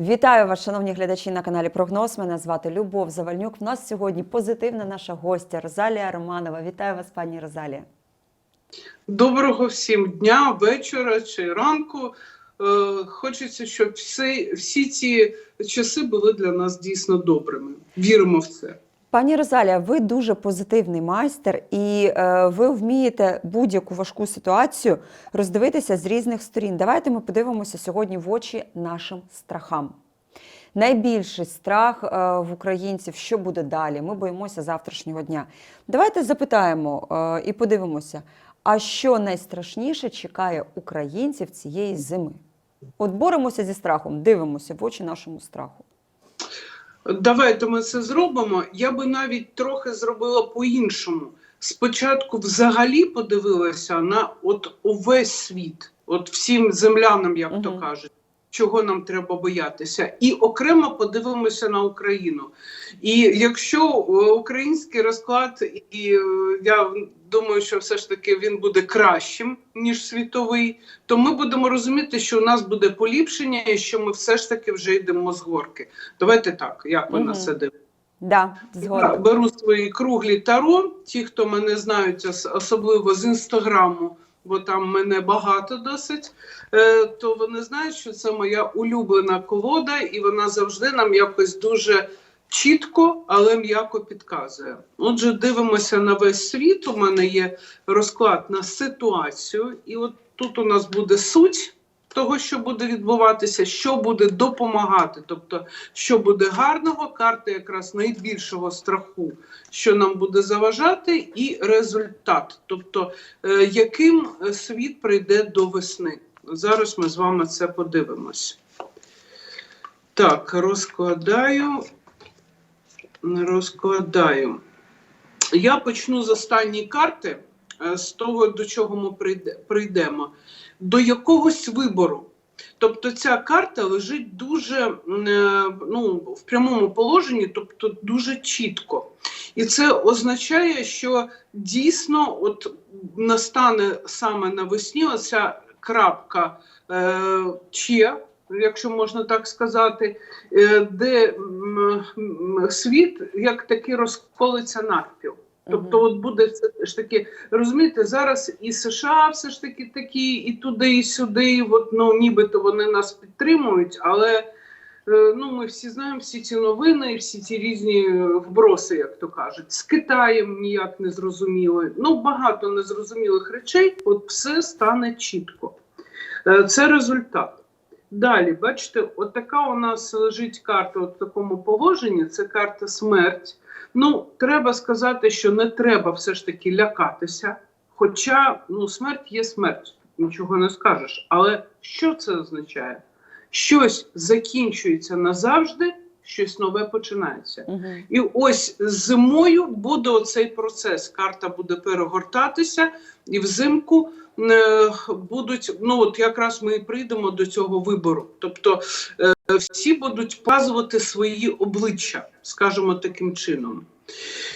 Вітаю вас, шановні глядачі на каналі Прогноз. Мене звати Любов Завальнюк. В нас сьогодні позитивна наша гостя Розалія Романова. Вітаю вас, пані Розалія. Доброго всім дня, вечора чи ранку. Е, Хочеться, щоб всі, всі ці часи були для нас дійсно добрими. Віримо в це. Пані Розалія, ви дуже позитивний майстер, і е, ви вмієте будь-яку важку ситуацію роздивитися з різних сторін. Давайте ми подивимося сьогодні в очі нашим страхам. Найбільший страх е, в українців, що буде далі. Ми боїмося завтрашнього дня. Давайте запитаємо е, і подивимося, а що найстрашніше чекає українців цієї зими? От боремося зі страхом, дивимося в очі нашому страху. Давайте ми це зробимо. Я би навіть трохи зробила по-іншому. Спочатку взагалі подивилася на от увесь світ, от всім землянам, як то кажуть, чого нам треба боятися, і окремо подивимося на Україну. І якщо е, український розклад, і е, я думаю, що все ж таки він буде кращим ніж світовий, то ми будемо розуміти, що у нас буде поліпшення, і що ми все ж таки вже йдемо з горки. Давайте так, як ви на Мгм. це дивитесь? Да, Я беру свої круглі таро. Ті, хто мене знають, особливо з інстаграму, бо там мене багато досить, е, то вони знають, що це моя улюблена колода, і вона завжди нам якось дуже чітко, але м'яко підказує. Отже, дивимося на весь світ. У мене є розклад на ситуацію, і от тут у нас буде суть. Того, що буде відбуватися, що буде допомагати, тобто що буде гарного, карта якраз найбільшого страху, що нам буде заважати, і результат, тобто е, яким е, світ прийде до весни. Зараз ми з вами це подивимось. Так, розкладаю. Розкладаю. Я почну з останньої карти, е, з того, до чого ми прийдемо, до якогось вибору. Тобто ця карта лежить дуже е, ну, в прямому положенні, тобто дуже чітко. І це означає, що дійсно от настане саме навесні оця крапка е, Че, якщо можна так сказати, е, де м, м, світ як таки розколиться навпіл. Тобто, от буде все ж таки, розумієте, зараз і США все ж таки такі, і туди, і сюди, і от, ну, нібито вони нас підтримують, але е, ну, ми всі знаємо всі ці новини, і всі ці різні е, вброси, як то кажуть, з Китаєм ніяк не зрозуміло. Ну, багато незрозумілих речей, от все стане чітко. Е, Це результат. Далі, бачите, от така у нас лежить карта от в такому положенні, це карта смерть. Ну, треба сказати, що не треба все ж таки лякатися. Хоча ну, смерть є смерть, нічого не скажеш. Але що це означає? Щось закінчується назавжди, щось нове починається. Мгм. І ось зимою буде оцей процес. Карта буде перегортатися, і взимку е, будуть. Ну от якраз ми і прийдемо до цього вибору. Тобто е, всі будуть показувати свої обличчя, скажімо таким чином.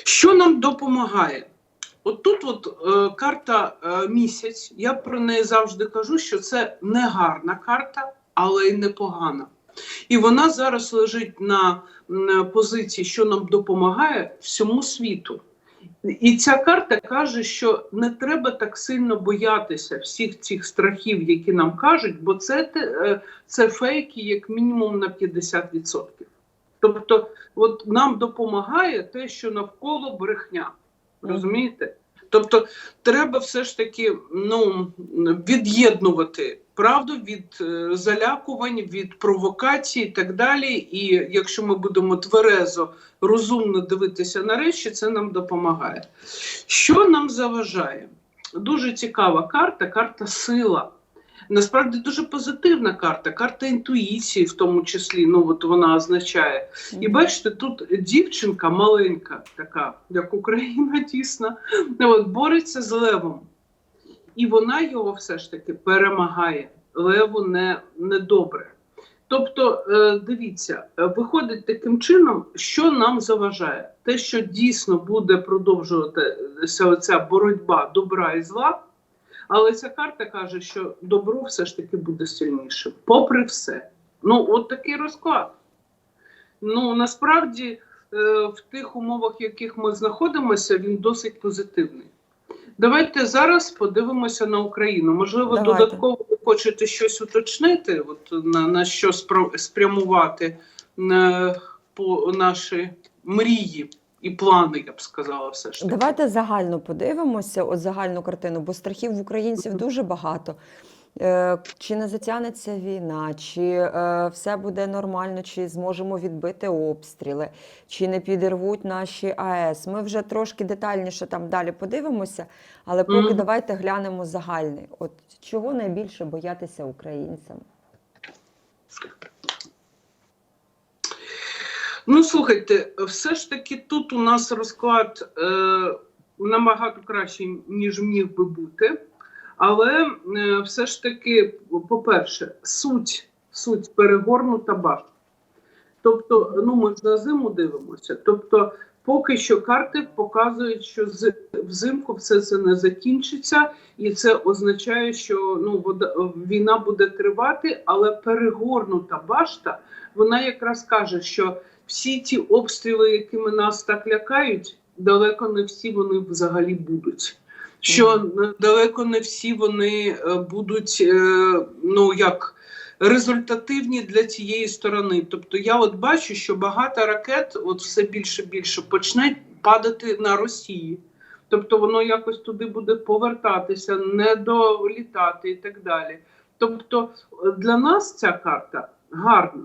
Що нам допомагає? От тут от, е, карта е, місяць. Я про неї завжди кажу, що це не гарна карта, але й непогана. І вона зараз лежить на позиції, що нам допомагає всьому світу. І ця карта каже, що не треба так сильно боятися всіх цих страхів, які нам кажуть, бо це, е, це фейки як мінімум на 50%. Тобто, от нам допомагає те, що навколо брехня. Розумієте? Тобто, треба все ж таки ну, від'єднувати правду від е, залякувань, від провокацій і так далі. І якщо ми будемо тверезо, розумно дивитися на речі, це нам допомагає. Що нам заважає? Дуже цікава карта, карта сила. Насправді дуже позитивна карта, карта інтуїції, в тому числі, ну от вона означає. І бачите, тут дівчинка маленька, така, як Україна, дійсно, от, бореться з левом. І вона його все ж таки перемагає. Леву не, не добре. Тобто, е, дивіться, е, виходить таким чином, що нам заважає? Те, що дійсно буде продовжуватися оця боротьба добра і зла, але ця карта каже, що добро все ж таки буде сильніше, попри все. Ну, от такий розклад. Ну, насправді, е, в тих умовах, в яких ми знаходимося, він досить позитивний. Давайте зараз подивимося на Україну. Можливо, Давайте. додатково ви хочете щось уточнити, от на, на що спрямувати е, по наші мрії і плани, я б сказала, все ж таки. Давайте загально подивимося, от загальну картину, бо страхів в українців дуже багато. Е, Чи не затягнеться війна, чи е, все буде нормально, чи зможемо відбити обстріли, чи не підірвуть наші АЕС. Ми вже трошки детальніше там далі подивимося, але поки Мгм. давайте глянемо загальний. От чого найбільше боятися українцям? Ну, слухайте, все ж таки тут у нас розклад е, набагато кращий, ніж міг би бути. Але е, все ж таки, по-перше, суть, суть перегорнута башта. Тобто, ну ми ж на зиму дивимося. Тобто, поки що карти показують, що з взимку все це не закінчиться, і це означає, що ну вода, війна буде тривати, але перегорнута башта, вона якраз каже, що всі ті обстріли, якими нас так лякають, далеко не всі вони взагалі будуть. Що далеко не всі вони е, будуть, е, ну як результативні для цієї сторони. Тобто я от бачу, що багато ракет, от все більше більше почне падати на Росії. Тобто воно якось туди буде повертатися, не долітати і так далі. Тобто е, для нас ця карта гарна.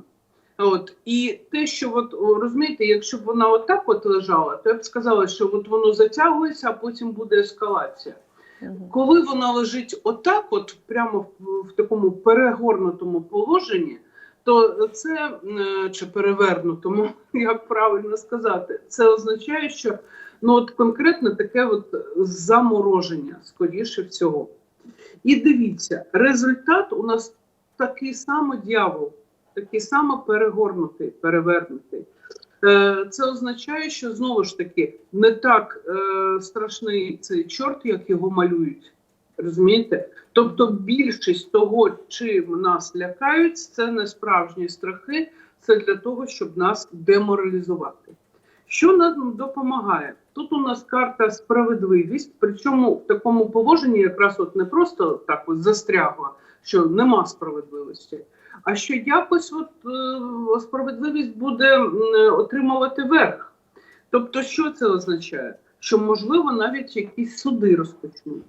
От і те, що от розумієте, якщо б вона отак от лежала, то я б сказала, що от воно затягується, а потім буде ескалація. Мгм. Коли вона лежить отак, от прямо в, в такому перегорнутому положенні, то це чи перевернутому, як правильно сказати, це означає, що ну от конкретно таке от замороження, скоріше всього. І дивіться, результат у нас такий самий дьявол, такий самий перегорнутий, перевернутий. Е, Це означає, що знову ж таки не так е, страшний цей чорт, як його малюють. Розумієте? Тобто більшість того, чим нас лякають, це не справжні страхи, це для того, щоб нас деморалізувати. Що нам допомагає? Тут у нас карта справедливість, причому в такому положенні якраз от не просто так от застрягла, що нема справедливості, а що якось от, е, справедливість буде отримувати верх. Тобто, що це означає? Що можливо навіть якісь суди розпочнуться.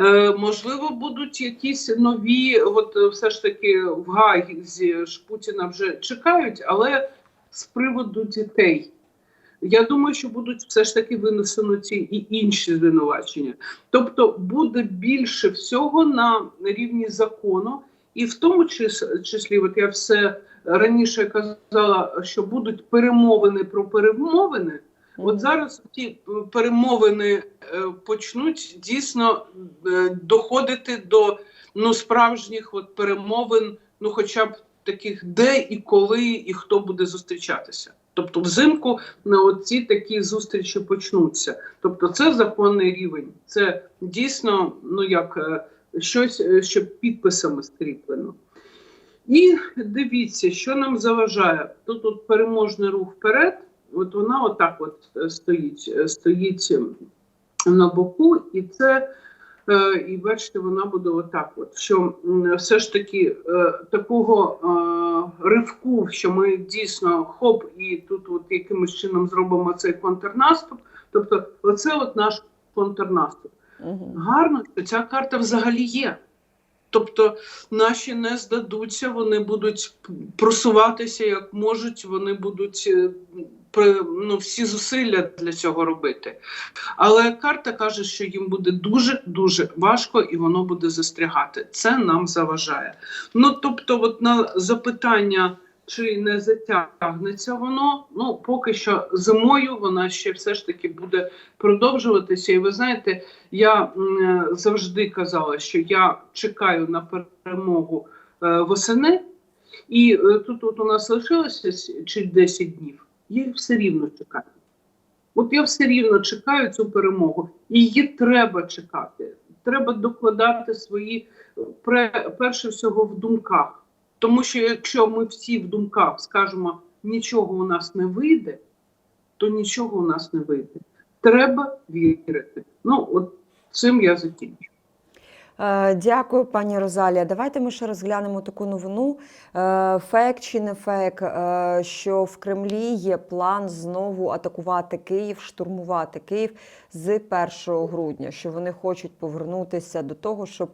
Е, можливо, будуть якісь нові, от все ж таки в Гаазі ж Путіна вже чекають, але з приводу дітей. Я думаю, що будуть все ж таки винесені і інші звинувачення. Тобто буде більше всього на рівні закону, і в тому числі, от я все раніше казала, що будуть перемовини про перемовини. От зараз ті е, перемовини е, почнуть дійсно е, доходити до ну, справжніх от перемовин, ну хоча б таких, де і коли, і хто буде зустрічатися. Тобто взимку на оці такі зустрічі почнуться. Тобто це законний рівень. Це дійсно ну як щось, е, що підписами скріплено. І дивіться, що нам заважає. Тут от переможний рух вперед. От вона отак от е, стоїть, е, стоїть на боку, і це, і бачите, вона буде отак. От, що все ж таки такого ривку, що ми дійсно хоп, і тут от якимось чином зробимо цей контрнаступ. Тобто, оце от наш контрнаступ. Мгм. Гарно, що ця карта взагалі є. Тобто наші не здадуться, вони будуть просуватися як можуть, вони будуть е, ну, всі зусилля для цього робити. Але карта каже, що їм буде дуже дуже важко і воно буде застрягати. Це нам заважає. Ну тобто, от на запитання. Чи не затягнеться воно? Ну поки що зимою вона ще все ж таки буде продовжуватися. І ви знаєте, я завжди казала, що я чекаю на перемогу е, восени, і е, тут от у нас лишилося чи 10 днів. Я їх все рівно чекаю. От я все рівно чекаю цю перемогу, її треба чекати. Треба докладати свої пре- перше всього в думках. Тому що якщо ми всі в думках скажемо, нічого у нас не вийде, то нічого у нас не вийде. Треба вірити. Ну, от цим я закінчу. Е, Дякую, пані Розалія. Давайте ми ще розглянемо таку новину. Е, Фейк чи не фейк, е, що в Кремлі є план знову атакувати Київ, штурмувати Київ з 1 грудня, що вони хочуть повернутися до того, щоб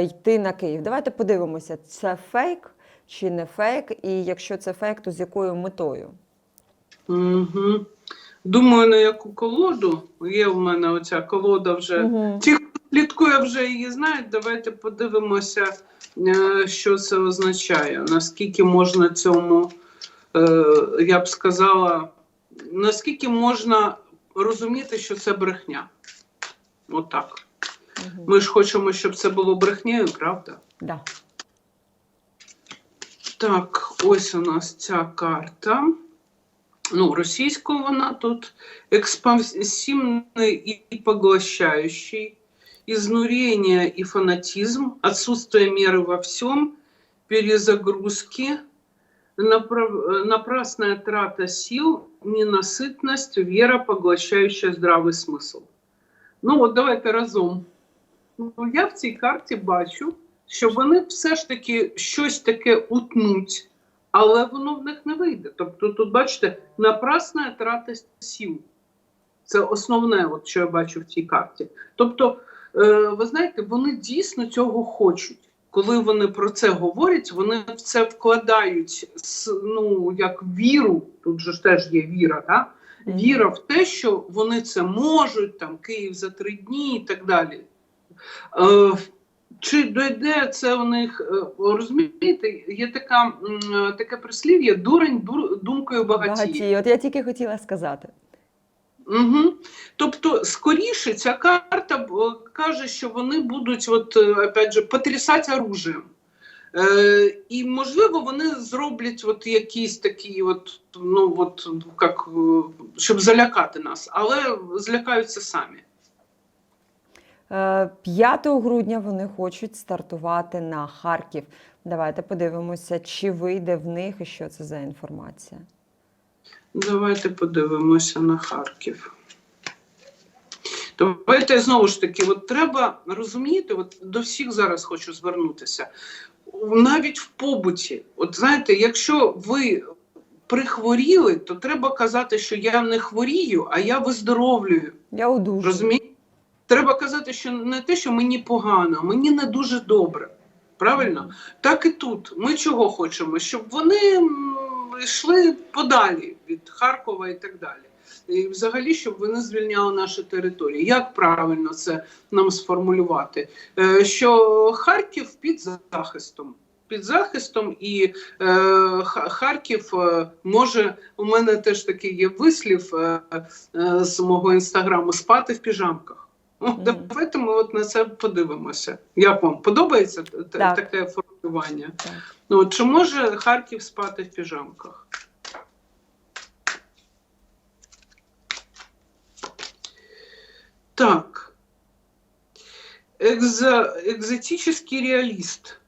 йти на Київ. Давайте подивимося, це фейк чи не фейк, і якщо це фейк, то з якою метою? Угу. Думаю, на яку колоду. Є в мене оця колода вже. Мгм. Ті, слідкує, вже її знають. Давайте подивимося, е, що це означає. Наскільки можна цьому, е, я б сказала, наскільки можна розуміти, що це брехня. Отак. Мгм. Ми ж хочемо, щоб це було брехнею, правда? Да. Так, ось у нас ця карта. Ну, російською вона тут экспансивный и поглощающий, изнурение и фанатизм, отсутствие меры во всем, перезагрузки, направ- напрасная трата сил, ненасытность, вера, поглощающая здравий смисл. Ну, от давайте разом. Ну, я в цій карті бачу, що вони все ж таки щось таке утнуть, але воно в них не вийде. Тобто, тут, бачите, напрасна трата сил. Це основне, от, що я бачу в цій карті. Тобто, ви знаєте, вони дійсно цього хочуть. Коли вони про це говорять, вони в це вкладають ну, як віру, тут же ж теж є віра, да? Віра в те, що вони це можуть, там Київ за три дні і так далі. Е, чи дойде це у них, е, розумієте, є така, е, таке прислів'я дурень дур, думкою багатіє. Багаті. От я тільки хотіла сказати. Угу. Тобто, скоріше, ця карта е, каже, що вони будуть, от, е, опять же, потрясати оружием. Е, і, можливо, вони зроблять от якісь такі, от, ну, от, як, е, щоб залякати нас, але злякаються самі. Е, 5 грудня вони хочуть стартувати на Харків. Давайте подивимося, чи вийде в них і що це за інформація. Давайте подивимося на Харків. Давайте знову ж таки, от треба розуміти, от до всіх зараз хочу звернутися. Навіть в побуті, от знаєте, якщо ви прихворіли, то треба казати, що я не хворію, а я виздоровлюю. Я одужую. Розумієте? Треба казати, що не те, що мені погано, а мені не дуже добре. Правильно? Так і тут. Ми чого хочемо? Щоб вони йшли подалі від Харкова і так далі. І взагалі, щоб вони звільняли наші території. Як правильно це нам сформулювати? Е, Що Харків під захистом. Під захистом, і е, Харків е, може, у мене теж такий є вислів з мого інстаграму спати в піжамках. О, Мгм. Давайте ми от на це подивимося. Як вам подобається т- т- Так. таке формулювання? Так. Ну, от, чи може Харків спати в піжамках? Так. Экзо, экзотический реалист.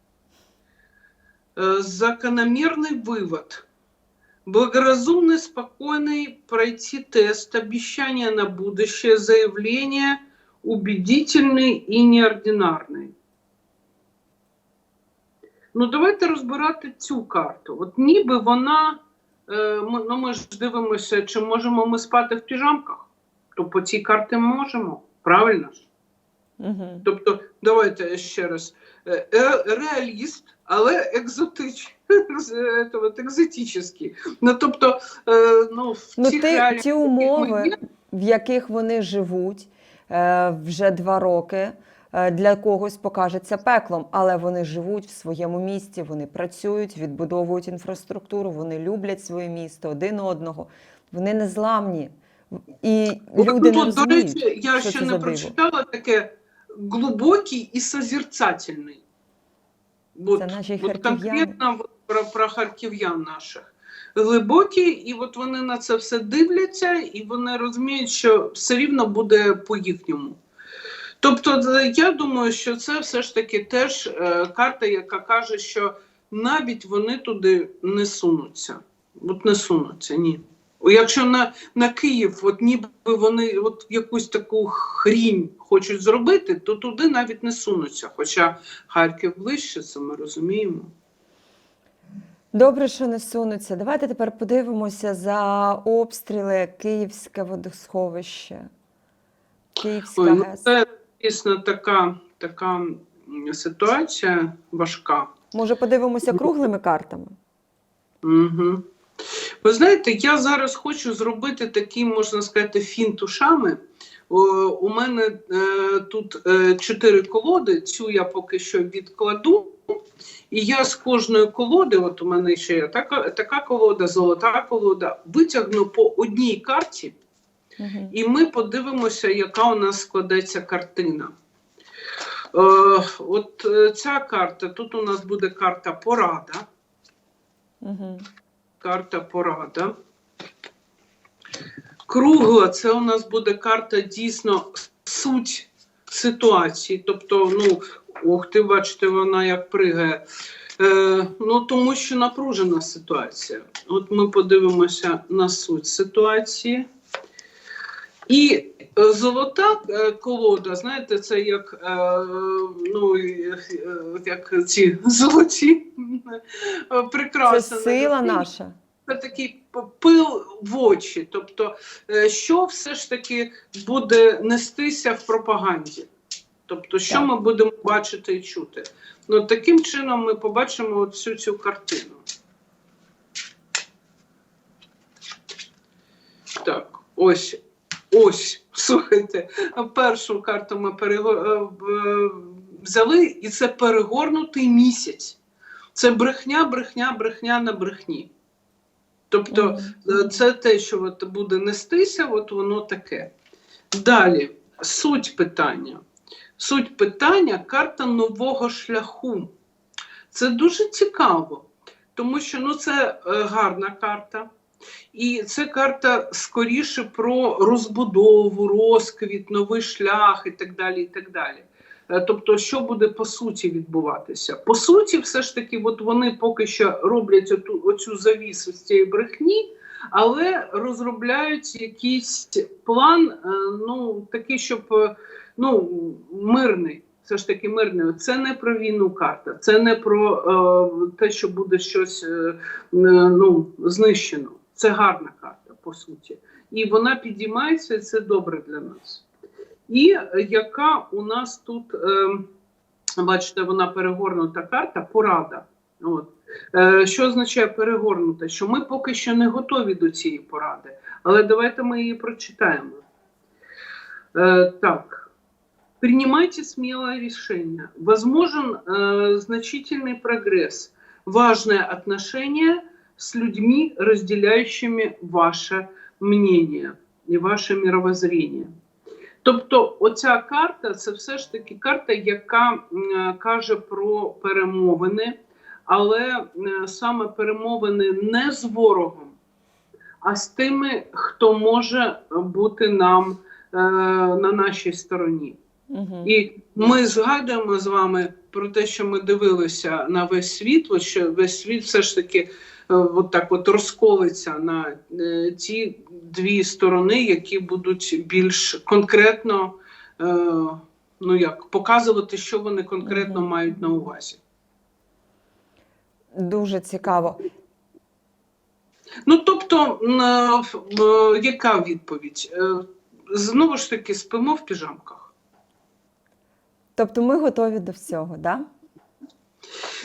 Э, закономерный вывод. Благоразумный, спокойный пройти тест, обещание на будущее, заявление убедительный и неординарный. Ну, давайте розбирати цю карту. От ніби вона, е, ну ми ж дивимося, чи можемо ми спати в піжамках, то по цій карті можемо, правильно ж? Угу. Тобто, давайте ще раз. Е, е, Реаліст, але екзотич, екзотичний. Ну, тобто, е, ну, в Ну, цих ти, реаліях, ті умови, в яких вони живуть вже два роки, е, для когось покажеться пеклом, але вони живуть в своєму місті, вони працюють, відбудовують інфраструктуру, вони люблять своє місто один одного, вони незламні. І От люди не тут, до речі, я що ще це не диво. прочитала таке глибокий і созерцательний. От, Це наші от конкретно про, про харків'ян наших. Глибокі, і от вони на це все дивляться, і вони розуміють, що все рівно буде по-їхньому. Тобто, е, я думаю, що це все ж таки теж е, карта, яка каже, що навіть вони туди не сунуться. От не сунуться, ні. Якщо на, на Київ, от ніби вони от якусь таку хрінь хочуть зробити, то туди навіть не сунуться. Хоча Харків ближче, це ми розуміємо. Добре, що не сунуться. Давайте тепер подивимося за обстріли Київське водосховище. Київська Ой, ну, ГЕС. це дійсно така, така ситуація важка. Може, подивимося круглими картами? Угу. Ви знаєте, я зараз хочу зробити такий, можна сказати, фінт ушами. У мене е, тут е, чотири колоди, цю я поки що відкладу. І я з кожної колоди, от у мене ще є така, така колода, золота колода, витягну по одній карті, Угу. і ми подивимося, яка у нас складеться картина. Е, от е, ця карта, тут у нас буде карта порада. Угу. карта порада. Кругла це у нас буде карта дійсно суть ситуації. Тобто, ну, ох, ти бачите, вона як пригає. Е, ну, тому що напружена ситуація. От ми подивимося на суть ситуації. І е, золота е, колода, знаєте, це як, е, ну, е, як ці золоті е, Це сила наша. це такий пил в очі. Тобто, що все ж таки буде нестися в пропаганді? Тобто, що Так. ми будемо бачити і чути? Ну, таким чином ми побачимо всю цю картину. Так, ось. Ось, слухайте, першу карту ми перего... е, взяли, і це перегорнутий місяць. Це брехня, брехня, брехня на брехні. Тобто, Е, Це те, що от буде нестися, от воно таке. Далі, суть питання. Суть питання карта нового шляху. Це дуже цікаво, тому що ну, це е, гарна карта. І це карта скоріше про розбудову, розквіт, новий шлях і так далі. І так далі. Е, Тобто, що буде по суті відбуватися? По суті, все ж таки, от вони поки що роблять оту, оцю завісу з цієї брехні, але розробляють якийсь план, е, ну такий, щоб ну, мирний. Все ж таки мирний. Це не про війну карта, це не про е, те, що буде щось е, е, ну, знищено. Це гарна карта, по суті. І вона підіймається, і це добре для нас. І яка у нас тут, е, бачите, вона перегорнута карта, порада. От. Е, що означає перегорнута? Що ми поки що не готові до цієї поради, але давайте ми її прочитаємо. Е, так. Принимайте смелое решение. Возможен э, значительный прогресс. Важное отношение с людьми, разделяющими ваше мнение і ваше мировоззрение. Тобто, оця карта це все ж таки карта, яка м, каже про перемовини, але е, саме перемовини не з ворогом, а з тими, хто може бути нам е, на нашій стороні. Угу. І ми згадуємо з вами про те, що ми дивилися на весь світ, от що весь світ все ж таки е, от так от розколиться на е, ті дві сторони, які будуть більш конкретно е, ну як, показувати, що вони конкретно Мгм. мають на увазі. Дуже цікаво. Ну тобто, яка відповідь? Знову ж таки, спимо в піжамках. Тобто ми готові до всього, да?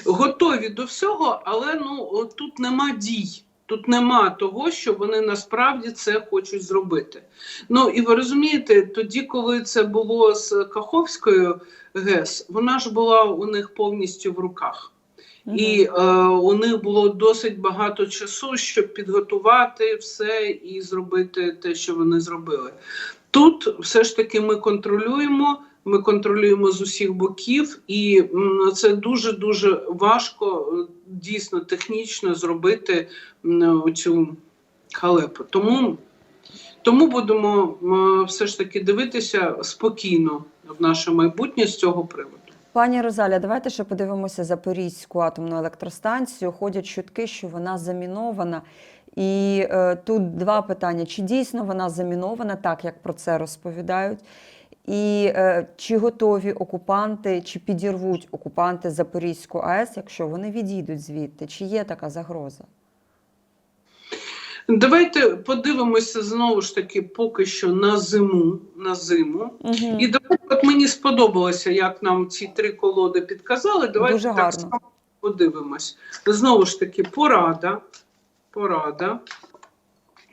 готові до всього, але ну тут нема дій. Тут нема того, що вони насправді це хочуть зробити. Ну і ви розумієте, тоді, коли це було з Каховською ГЕС, вона ж була у них повністю в руках. І е, у них було досить багато часу, щоб підготувати все і зробити те, що вони зробили. Тут все ж таки ми контролюємо, ми контролюємо з усіх боків, і це дуже дуже важко, е, дійсно технічно зробити цю халепу. Тому, тому будемо все ж таки дивитися спокійно в наше майбутнє з цього приводу. Пані Розаля, давайте ще подивимося Запорізьку атомну електростанцію. Ходять чутки, що вона замінована. І е, тут два питання: чи дійсно вона замінована, так як про це розповідають? І е, чи готові окупанти, чи підірвуть окупанти Запорізьку АЕС, якщо вони відійдуть звідти? Чи є така загроза? Давайте подивимося знову ж таки поки що на зиму. На зиму. Угу. І давайте, от мені сподобалося, як нам ці три колоди підказали. Давайте Дуже так само подивимось. Знову ж таки, порада. Порада.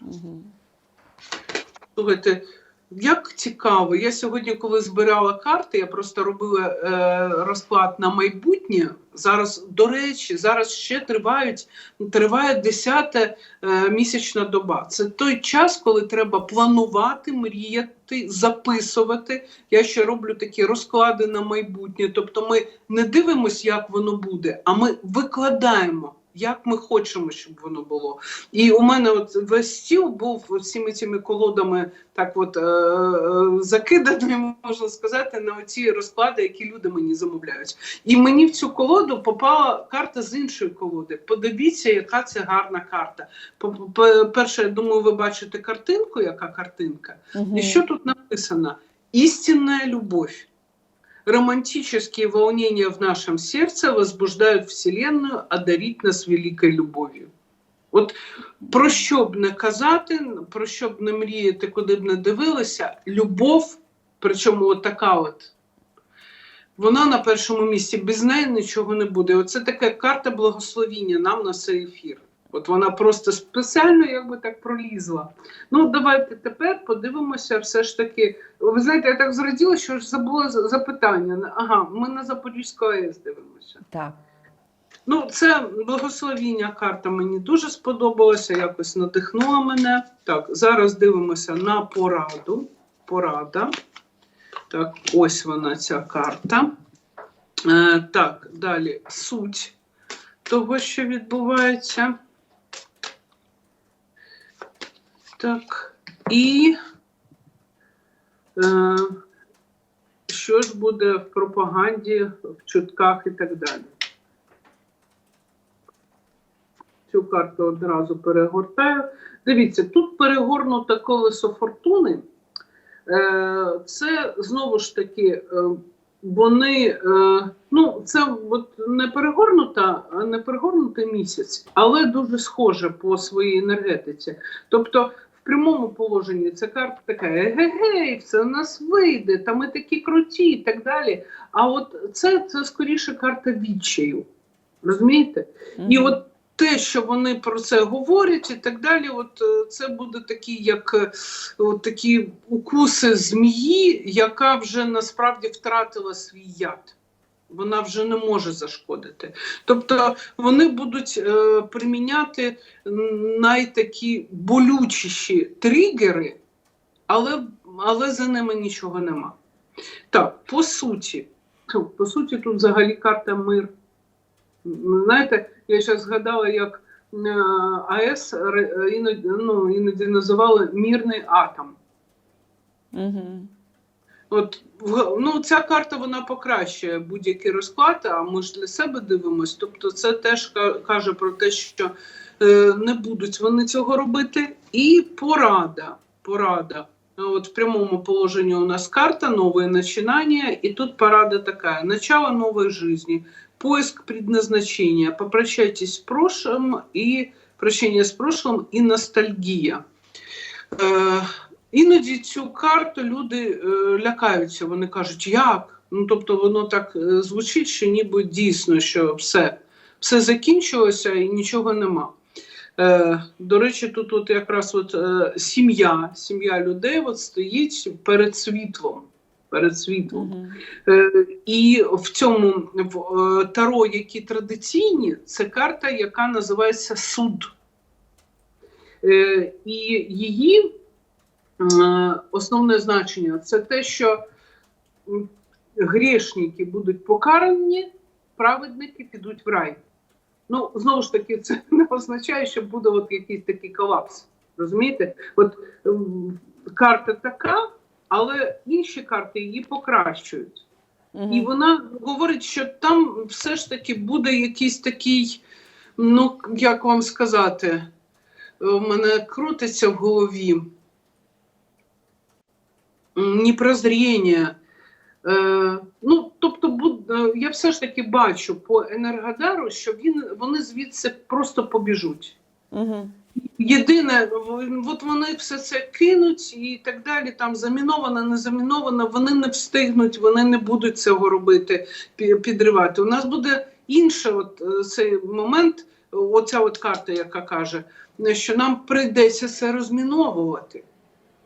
Угу. Слухайте, як цікаво. Я сьогодні, коли збирала карти, я просто робила е, розклад на майбутнє. Зараз, до речі, зараз ще тривають, триває 10 е, місячна доба. Це той час, коли треба планувати, мріяти, записувати. Я ще роблю такі розклади на майбутнє. Тобто ми не дивимося, як воно буде, а ми викладаємо. Як ми хочемо, щоб воно було. І у мене от весь стіл був всіми цими колодами так от е, е, закиданий, можна сказати, на ці розклади, які люди мені замовляють. І мені в цю колоду попала карта з іншої колоди. Подивіться, яка це гарна карта. По- по- Перше, я думаю, ви бачите картинку, яка картинка. Угу. И что тут написано? Истинная любовь. Романтические волнения в нашем сердце возбуждают Вселенную одарить нас великой любов'ю. От про що б не казати, про що б не мріяти, куди б не дивилися, любов, причому от така от, вона на першому місці, без неї нічого не буде. Оце така карта благословіння нам на цей ефір. От вона просто спеціально якби так пролізла. Ну, давайте тепер подивимося, все ж таки. Ви знаєте, я так зраділа, що ж забула запитання. Ага, ми на Запорізьку АЕС дивимося. Так. Ну, це благословіння карта мені дуже сподобалася, якось надихнула мене. Так, зараз дивимося на пораду. Порада. Так, ось вона ця карта. Е, так, далі суть того, що відбувається. Так, і е, що ж буде в пропаганді, в чутках і так далі. Цю карту одразу перегортаю. Дивіться, тут перегорнуте колесо фортуни. Е, Це знову ж таки, е, вони, е, ну, це от не перегорнута, не перегорнутий місяць, але дуже схоже по своїй енергетиці. Тобто, прямому положенні ця карта така: егегей, все у нас вийде, та ми такі круті і так далі. А от це, це скоріше карта відчаю. Розумієте? І от те, що вони про це говорять, і так далі, от е, це буде такі, як е, от такі укуси змії, яка вже насправді втратила свій яд. Вона вже не може зашкодити. Тобто вони будуть е, приміняти найтакі болючіші тригери, але, але за ними нічого нема. Так, по суті, по суті, тут взагалі карта мир. Знаєте, я зараз згадала, як е, АЕС іноді, ну, іноді називали мірний атом. Мгм. От ну, ця карта вона покращує будь-який розклад, а ми ж для себе дивимось. Тобто, це теж каже про те, що е, не будуть вони цього робити. І порада. Порада. От в прямому положенні у нас карта новое начинание, и тут порада такая: начало новой жизни, поиск предназначения, попрощайтесь с прошлым и прощение с прошлым и ностальгія. Е, іноді цю карту люди е, лякаються. Вони кажуть, як? Ну тобто воно так е, звучить, що ніби дійсно, що все, все закінчилося і нічого нема. Е, до речі, тут от якраз от, е, сім'я, сім'я людей от стоїть перед світлом. Перед світлом. Мгм. Е, І в цьому в е, таро, які традиційні, це карта, яка називається суд. Е, І її основне значення це те, що грішники будуть покарані, праведники підуть в рай. Ну, знову ж таки, це не означає, що буде от якийсь такий колапс. Розумієте? От карта така, але інші карти її покращують. Мгм. І вона говорить, що там все ж таки буде якийсь такий, ну як вам сказати, у мене крутиться в голові. Непрозріння. Е, ну, тобто, е, я все ж таки бачу по Енергодару, що він, вони звідси просто побіжуть. Мгм. Єдине, от вони все це кинуть і так далі. Там заміновано, не заміновано, вони не встигнуть, вони не будуть цього робити, підривати. У нас буде інший от е, цей момент, оця от карта, яка каже, що нам прийдеться це розміновувати.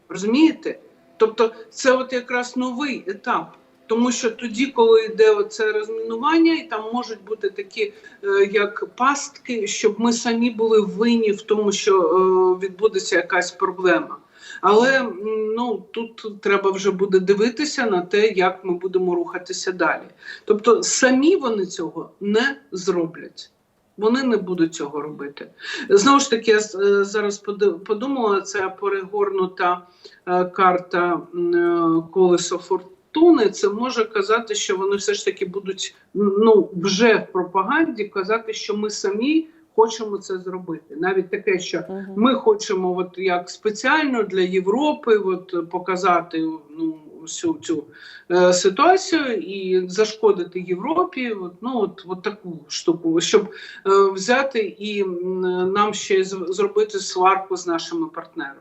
Розумієте? Тобто, це от якраз новий етап. Тому що тоді, коли йде оце розмінування, і там можуть бути такі е, як пастки, щоб ми самі були винні в тому, що е, відбудеться якась проблема. Але ну тут треба вже буде дивитися на те, як ми будемо рухатися далі. Тобто самі вони цього не зроблять. Вони не будуть цього робити. Знову ж таки, я е, зараз подумала, це перегорнута е, карта е, колесо фортуни. Це може казати, що вони все ж таки будуть ну вже в пропаганді казати, що ми самі хочемо це зробити. Навіть таке, що ми хочемо, от як спеціально для Європи, от показати ну всю цю е, ситуацію і зашкодити Європі. От, ну от, от таку штуку, щоб е, взяти і нам ще зробити сварку з нашими партнерами.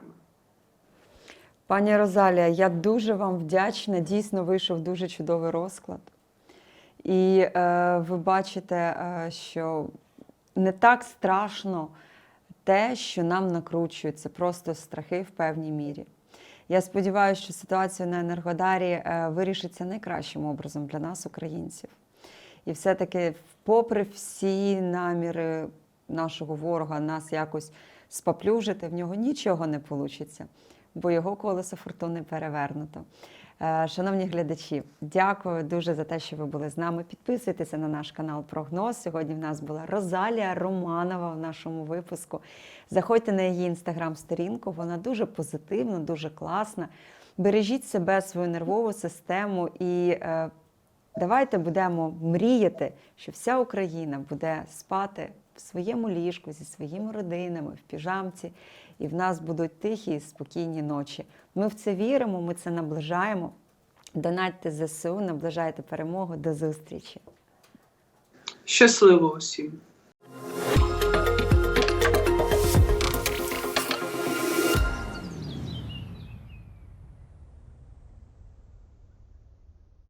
Пані Розалія, я дуже вам вдячна. Дійсно вийшов дуже чудовий розклад. І е, ви бачите, е, що не так страшно те, що нам накручують. Це просто страхи в певній мірі. Я сподіваюся, що ситуація на Енергодарі е, вирішиться найкращим образом для нас, українців. І все-таки, попри всі наміри нашого ворога нас якось споплюжити, в нього нічого не вийде, бо його колесо фортуни перевернуто. Е, Шановні глядачі, дякую дуже за те, що ви були з нами. Підписуйтеся на наш канал Прогноз. Сьогодні в нас була Розалія Романова в нашому випуску. Заходьте на її інстаграм-сторінку, вона дуже позитивна, дуже класна. Бережіть себе, свою нервову систему і е, давайте будемо мріяти, що вся Україна буде спати своєму ліжку зі своїми родинами, в піжамці, і в нас будуть тихі і спокійні ночі. Ми в це віримо, ми це наближаємо. Донатьте ЗСУ, наближайте перемогу. До зустрічі! Щасливо усім!